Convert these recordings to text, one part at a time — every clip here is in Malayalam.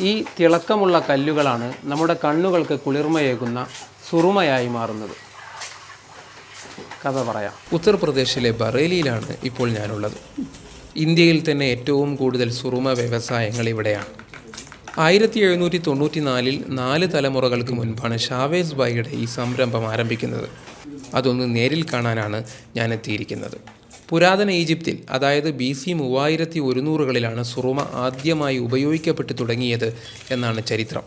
ഈ തിളക്കമുള്ള കല്ലുകളാണ് നമ്മുടെ കണ്ണുകൾക്ക് കുളിർമയേകുന്ന സുറുമയായി മാറുന്നത്. കഥ പറയാം. ഉത്തർപ്രദേശിലെ ബറേലിയിലാണ് ഇപ്പോൾ ഞാനുള്ളത്. ഇന്ത്യയിൽ തന്നെ ഏറ്റവും കൂടുതൽ സുറുമ വ്യവസായങ്ങൾ ഇവിടെയാണ്. ആയിരത്തി എഴുന്നൂറ്റി തൊണ്ണൂറ്റി നാലിൽ നാല് തലമുറകൾക്ക് മുൻപാണ് ഷാവേസ് ബായിയുടെ ഈ സംരംഭം ആരംഭിക്കുന്നത്. അതൊന്ന് നേരിൽ കാണാനാണ് ഞാൻ എത്തിയിരിക്കുന്നത് പുരാതന ഈജിപ്തിൽ അതായത് ബി സി മൂവായിരത്തി ഒരുന്നൂറുകളിലാണ് സുറുമ ആദ്യമായി ഉപയോഗിക്കപ്പെട്ടു തുടങ്ങിയത് എന്നാണ് ചരിത്രം.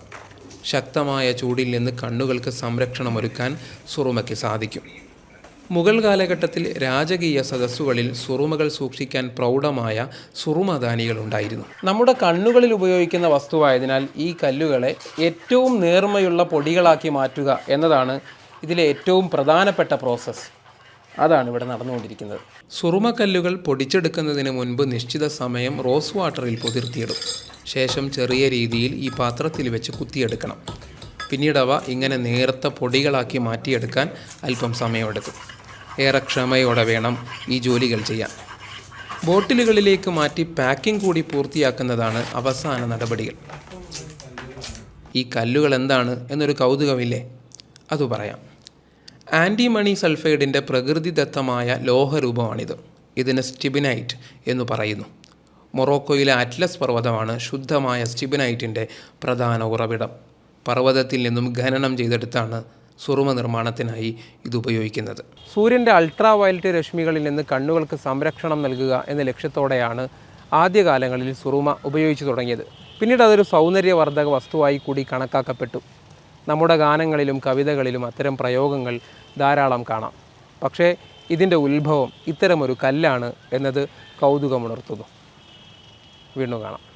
ശക്തമായ ചൂടിൽ നിന്ന് കണ്ണുകൾക്ക് സംരക്ഷണം സംരക്ഷണമൊരുക്കാൻ സുറുമയ്ക്ക് സാധിക്കും. മുഗൾ കാലഘട്ടത്തിൽ രാജകീയ സദസ്സുകളിൽ സുറുമകൾ സൂക്ഷിക്കാൻ പ്രൗഢമായ സുറുമദാനികൾ ഉണ്ടായിരുന്നു. നമ്മുടെ കണ്ണുകളിൽ ഉപയോഗിക്കുന്ന വസ്തുവായതിനാൽ ഈ കല്ലുകളെ ഏറ്റവും നേർമയുള്ള പൊടികളാക്കി മാറ്റുക എന്നതാണ് ഇതിലെ ഏറ്റവും പ്രധാനപ്പെട്ട പ്രോസസ്സ്. അതാണ് ഇവിടെ നടന്നുകൊണ്ടിരിക്കുന്നത്. സുറുമക്കല്ലുകൾ പൊടിച്ചെടുക്കുന്നതിന് മുൻപ് നിശ്ചിത സമയം റോസ് വാട്ടറിൽ പൊതിർത്തിയിടും. ശേഷം ചെറിയ രീതിയിൽ ഈ പാത്രത്തിൽ വെച്ച് കുത്തിയെടുക്കണം. പിന്നീട് അവ ഇങ്ങനെ നേർത്ത പൊടികളാക്കി മാറ്റിയെടുക്കാൻ അല്പം സമയമെടുക്കും. ഏറെ ക്ഷമയോടെ വേണം ഈ ജോലികൾ ചെയ്യാൻ. ബോട്ടിലുകളിലേക്ക് മാറ്റി പാക്കിംഗ് കൂടി പൂർത്തിയാക്കുന്നതാണ് അവസാന നടപടികൾ. ഈ കല്ലുകൾ എന്താണ് എന്നൊരു കൗതുകമില്ലേ? അത് പറയാം. ആന്റിമണി സൾഫൈഡിന്റെ പ്രകൃതിദത്തമായ ലോഹരൂപമാണിത്. ഇതിന് സ്റ്റിബിനൈറ്റ് എന്ന് പറയുന്നു. മൊറോക്കോയിലെ അറ്റ്ലസ് പർവതമാണ് ശുദ്ധമായ സ്റ്റിബിനൈറ്റിന്റെ പ്രധാന ഉറവിടം. പർവതത്തിൽ നിന്നും ഖനനം ചെയ്തെടുത്താണ് സുറുമ നിർമ്മാണത്തിനായി ഇത് ഉപയോഗിക്കുന്നത്. സൂര്യന്റെ അൾട്രാ വയലറ്റ് രശ്മികളിൽ നിന്ന് കണ്ണുകൾക്ക് സംരക്ഷണം നൽകുക എന്ന ലക്ഷ്യത്തോടെയാണ് ആദ്യകാലങ്ങളിൽ സുറുമ ഉപയോഗിച്ചു തുടങ്ങിയത്. പിന്നീട് അതൊരു സൗന്ദര്യവർദ്ധക വസ്തുവായി കൂടി കണക്കാക്കപ്പെട്ടു. നമ്മുടെ ഗാനങ്ങളിലും കവിതകളിലും അത്തരം പ്രയോഗങ്ങൾ ധാരാളം കാണാം. പക്ഷേ ഇതിന്റെ ഉത്ഭവം ഇത്തരമൊരു കല്ലാണ് എന്നത് കൗതുകമുണർത്തുന്നു. വീണ്ടും കാണാം.